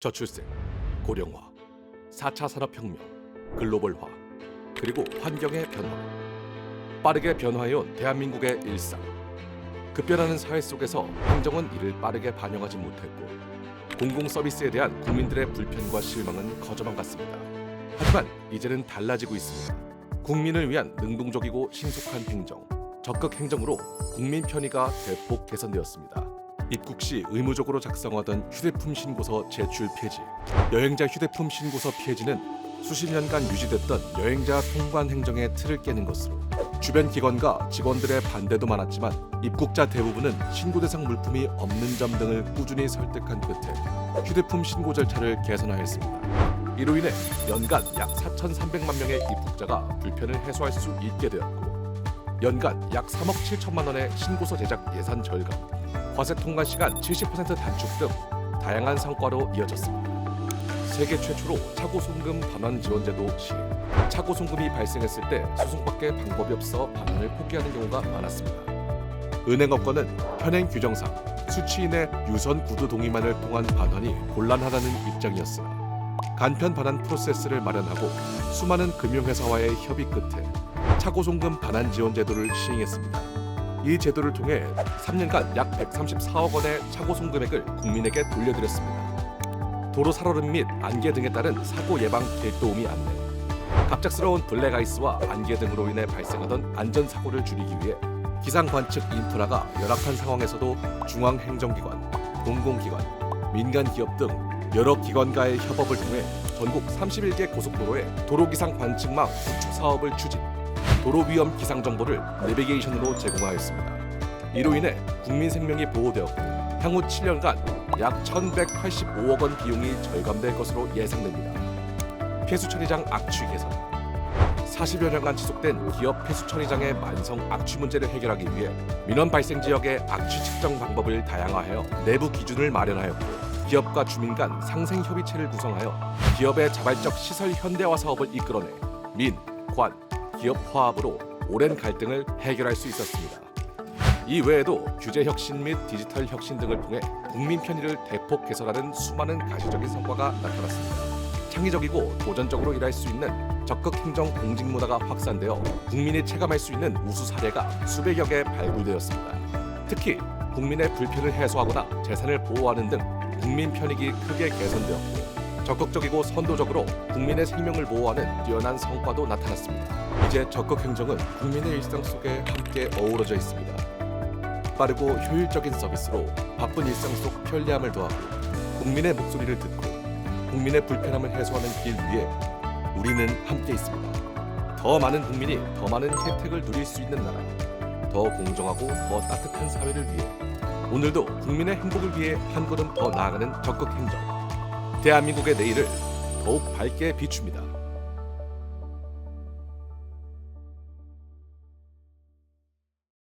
저출생, 고령화, 4차 산업혁명, 글로벌화, 그리고 환경의 변화. 빠르게 변화해온 대한민국의 일상. 급변하는 사회 속에서 행정은 이를 빠르게 반영하지 못했고 공공 서비스에 대한 국민들의 불편과 실망은 거저만 같습니다. 하지만 이제는 달라지고 있습니다. 국민을 위한 능동적이고 신속한 행정, 적극 행정으로 국민 편의가 대폭 개선되었습니다. 입국 시 의무적으로 작성하던 휴대폰 신고서 제출 폐지, 여행자 휴대폰 신고서 폐지는 수십 년간 유지됐던 여행자 통관 행정의 틀을 깨는 것으로 주변 기관과 직원들의 반대도 많았지만 입국자 대부분은 신고 대상 물품이 없는 점 등을 꾸준히 설득한 끝에 휴대폰 신고 절차를 개선하였습니다. 이로 인해 연간 약 4,300만 명의 입국자가 불편을 해소할 수 있게 되었고 연간 약 3억 7천만 원의 신고서 제작 예산 절감, 과세 통관 시간 70% 단축 등 다양한 성과로 이어졌습니다. 세계 최초로 차고 송금 반환 지원제도 시행. 차고 송금이 발생했을 때 소송밖에 방법이 없어 반환을 포기하는 경우가 많았습니다. 은행업권은 현행 규정상 수취인의 유선 구두 동의만을 통한 반환이 곤란하다는 입장이었으나 간편 반환 프로세스를 마련하고 수많은 금융회사와의 협의 끝에 차고 송금 반환 지원 제도를 시행했습니다. 이 제도를 통해 3년간 약 134억 원의 차고 송금액을 국민에게 돌려드렸습니다. 도로 살얼음 및 안개 등에 따른 사고 예방 길도우미 안내, 갑작스러운 블랙 아이스와 안개 등으로 인해 발생하던 안전 사고를 줄이기 위해 기상 관측 인프라가 열악한 상황에서도 중앙 행정기관, 공공기관, 민간 기업 등 여러 기관과의 협업을 통해 전국 31개 고속도로에 도로 기상 관측망 구축 사업을 추진, 도로 위험 기상 정보를 내비게이션으로 제공하였습니다. 이로 인해 국민 생명이 보호되었고 향후 7년간 약 1,185억 원 비용이 절감될 것으로 예상됩니다. 폐수 처리장 악취 개선 40여 년간 지속된 기업 폐수 처리장의 만성 악취 문제를 해결하기 위해 민원 발생 지역의 악취 측정 방법을 다양화하여 내부 기준을 마련하였고 기업과 주민 간 상생 협의체를 구성하여 기업의 자발적 시설 현대화 사업을 이끌어내 민, 관, 기업 화합으로 오랜 갈등을 해결할 수 있었습니다. 이 외에도 규제 혁신 및 디지털 혁신 등을 통해 국민 편의를 대폭 개선하는 수많은 가시적인 성과가 나타났습니다. 창의적이고 도전적으로 일할 수 있는 적극 행정 공직 문화가 확산되어 국민이 체감할 수 있는 우수 사례가 수백여 개 발굴되었습니다. 특히 국민의 불편을 해소하거나 재산을 보호하는 등 국민 편익이 크게 개선되었고 적극적이고 선도적으로 국민의 생명을 보호하는 뛰어난 성과도 나타났습니다. 이제 적극 행정은 국민의 일상 속에 함께 어우러져 있습니다. 빠르고 효율적인 서비스로 바쁜 일상 속 편리함을 더하고 국민의 목소리를 듣고 국민의 불편함을 해소하는 길 위에 우리는 함께 있습니다. 더 많은 국민이 더 많은 혜택을 누릴 수 있는 나라, 더 공정하고 더 따뜻한 사회를 위해 오늘도 국민의 행복을 위해 한 걸음 더 나아가는 적극 행정. 대한민국의 내일을 더욱 밝게 비춥니다.